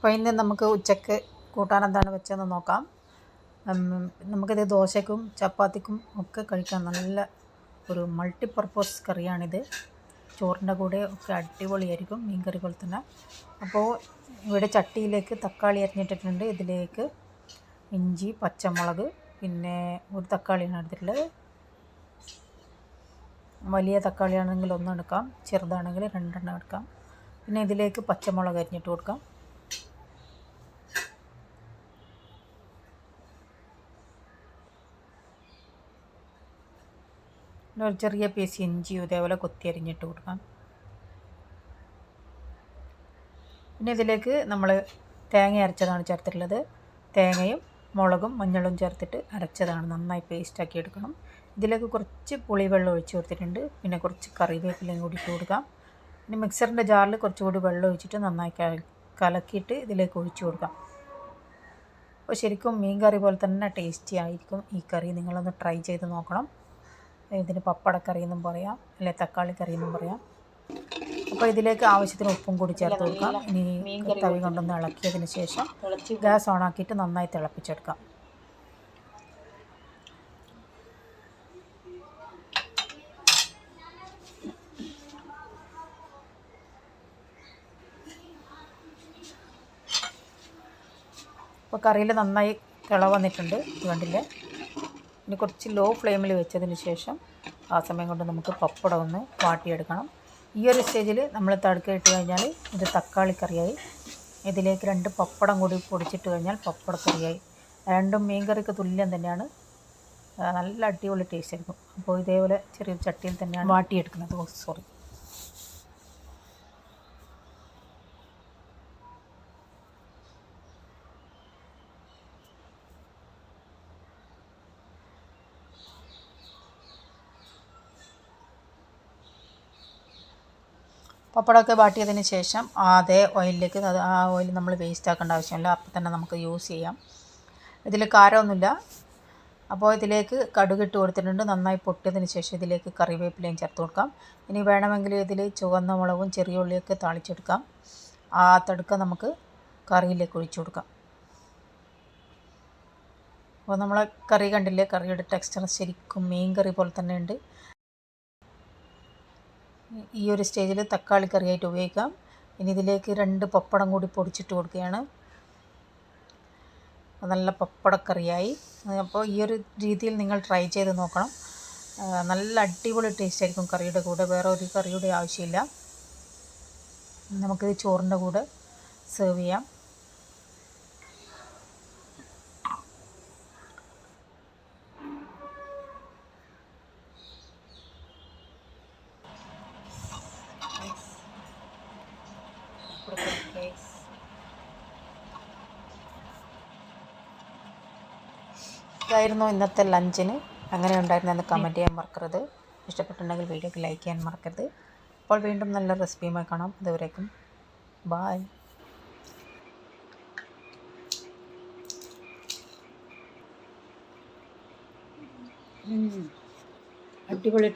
അപ്പോൾ ഇന്ന് നമുക്ക് ഉച്ചയ്ക്ക് കൂട്ടാൻ എന്താണ് വെച്ചതെന്ന് നോക്കാം. നമുക്കിത് ദോശയ്ക്കും ചപ്പാത്തിക്കും ഒക്കെ കഴിക്കാൻ നല്ല ഒരു മൾട്ടിപ്പർപ്പസ് കറിയാണിത്. ചോറിന്റെ കൂടെ ഒക്കെ അടിപൊളിയായിരിക്കും മീൻ കറി പോലെ തന്നെ. അപ്പോൾ ഇവിടെ ചട്ടിയിലേക്ക് തക്കാളി അരിഞ്ഞിട്ടിട്ടുണ്ട്. ഇതിലേക്ക് ഇഞ്ചി പച്ചമുളക് പിന്നെ ഒരു തക്കാളിയാണ് എടുത്തിട്ടുള്ളത്. വലിയ തക്കാളിയാണെങ്കിൽ ഒന്നെടുക്കാം ചെറുതാണെങ്കിൽ രണ്ടെണ്ണം എടുക്കാം. പിന്നെ ഇതിലേക്ക് പച്ചമുളക് അരിഞ്ഞിട്ട് കൊടുക്കാം. ഒരു ചെറിയ പീസ് ഇഞ്ചിയും ഇതേപോലെ കൊത്തി അരിഞ്ഞിട്ട് കൊടുക്കാം. പിന്നെ ഇതിലേക്ക് നമ്മൾ തേങ്ങ അരച്ചതാണ് ചേർത്തിട്ടുള്ളത്. തേങ്ങയും മുളകും മഞ്ഞളും ചേർത്തിട്ട് അരച്ചതാണ്. നന്നായി പേസ്റ്റാക്കി എടുക്കണം. ഇതിലേക്ക് കുറച്ച് പുളിവെള്ളം ഒഴിച്ച് കൊടുത്തിട്ടുണ്ട്. പിന്നെ കുറച്ച് കറിവേപ്പിലയും കൂടി ഇട്ട് കൊടുക്കാം. പിന്നെ മിക്സറിന്റെ ജാറിൽ കുറച്ചുകൂടി വെള്ളം ഒഴിച്ചിട്ട് നന്നായി കലക്കിയിട്ട് ഇതിലേക്ക് ഒഴിച്ചു കൊടുക്കാം. അപ്പോൾ ശരിക്കും മീൻ കറി പോലെ തന്നെ ടേസ്റ്റി ആയിരിക്കും ഈ കറി. നിങ്ങളൊന്ന് ട്രൈ ചെയ്ത് നോക്കണം. ഇതിന് പപ്പടക്കറി എന്നും പറയാം അല്ലെ തക്കാളി കറി എന്നും പറയാം. അപ്പോൾ ഇതിലേക്ക് ആവശ്യത്തിന് ഉപ്പും കൂടി ചേർത്ത് കൊടുക്കാം. ഇനി തവി കൊണ്ടൊന്ന് ഇളക്കിയതിന് ശേഷം ഗ്യാസ് ഓണാക്കിയിട്ട് നന്നായി തിളപ്പിച്ചെടുക്കാം. അപ്പോൾ കറിയിൽ നന്നായി തിള വന്നിട്ടുണ്ട്. ഇത് കണ്ടില്ലേ? ഇനി കുറച്ച് ലോ ഫ്ലെയിമിൽ വെച്ചതിന് ശേഷം ആ സമയം കൊണ്ട് നമുക്ക് പപ്പടം ഒന്ന് വാട്ടിയെടുക്കണം. ഈ ഒരു സ്റ്റേജിൽ നമ്മൾ തടുക്ക ഇട്ട് കഴിഞ്ഞാൽ ഇത് തക്കാളി കറിയായി. ഇതിലേക്ക് രണ്ട് പപ്പടം കൂടി പൊടിച്ചിട്ട് കഴിഞ്ഞാൽ പപ്പടക്കറിയായി രണ്ടും മീൻ കറിക്ക് തുല്യം തന്നെയാണ്. നല്ല അടിപൊളി ടേസ്റ്റ് ആയിരിക്കും. അപ്പോൾ ഇതേപോലെ ചെറിയൊരു ചട്ടിയിൽ തന്നെയാണ് വാട്ടിയെടുക്കുന്നത്. സോറി പപ്പടമൊക്കെ വാട്ടിയതിന് ശേഷം അതേ ഓയിലിലേക്ക് അത് ആ ഓയിൽ നമ്മൾ വേസ്റ്റ് ആക്കേണ്ട ആവശ്യമില്ല. അപ്പം തന്നെ നമുക്ക് യൂസ് ചെയ്യാം. ഇതിൽ കാരമൊന്നുമില്ല. അപ്പോൾ ഇതിലേക്ക് കടുക് ഇട്ട് കൊടുത്തിട്ടുണ്ട്. നന്നായി പൊട്ടിയതിന് ശേഷം ഇതിലേക്ക് കറിവേപ്പിലയും ചേർത്ത് കൊടുക്കാം. ഇനി വേണമെങ്കിൽ ഇതിൽ ചുവന്ന മുളകും ചെറിയ ഉള്ളിയൊക്കെ താളിച്ചെടുക്കാം. ആ തടുക്ക നമുക്ക് കറിയിലേക്ക് ഒഴിച്ചു കൊടുക്കാം. അപ്പോൾ നമ്മളെ കറി കണ്ടില്ലേ? കറിയുടെ ടെക്സ്ചർ ശരിക്കും മീൻ കറി പോലെ തന്നെ ഉണ്ട്. ഈ ഒരു സ്റ്റേജിൽ തക്കാളി കറിയായിട്ട് ഉപയോഗിക്കാം. ഇനി ഇതിലേക്ക് രണ്ട് പപ്പടം കൂടി പൊടിച്ചിട്ട് കൊടുക്കുകയാണ്. നല്ല പപ്പടക്കറിയായി. അപ്പോൾ ഈ ഒരു രീതിയിൽ നിങ്ങൾ ട്രൈ ചെയ്ത് നോക്കണം. നല്ല അടിപൊളി ടേസ്റ്റ് ആയിരിക്കും കറിയുടെ കൂടെ. വേറെ ഒരു കറിയുടെ ആവശ്യമില്ല. നമുക്കിത് ചോറിന്റെ കൂടെ സെർവ് ചെയ്യാം. ഇതായിരുന്നു ഇന്നത്തെ ലഞ്ചിന്. അങ്ങനെ ഉണ്ടായിരുന്നു എന്ന് കമന്റ് ചെയ്യാൻ മറക്കരുത്. ഇഷ്ടപ്പെട്ടുണ്ടെങ്കിൽ വീഡിയോക്ക് ലൈക്ക് ചെയ്യാൻ മറക്കരുത്. അപ്പോൾ വീണ്ടും നല്ല റെസിപ്പിയുമായി കാണാം. ഇതുവരേക്കും ബായ് അടിപൊളി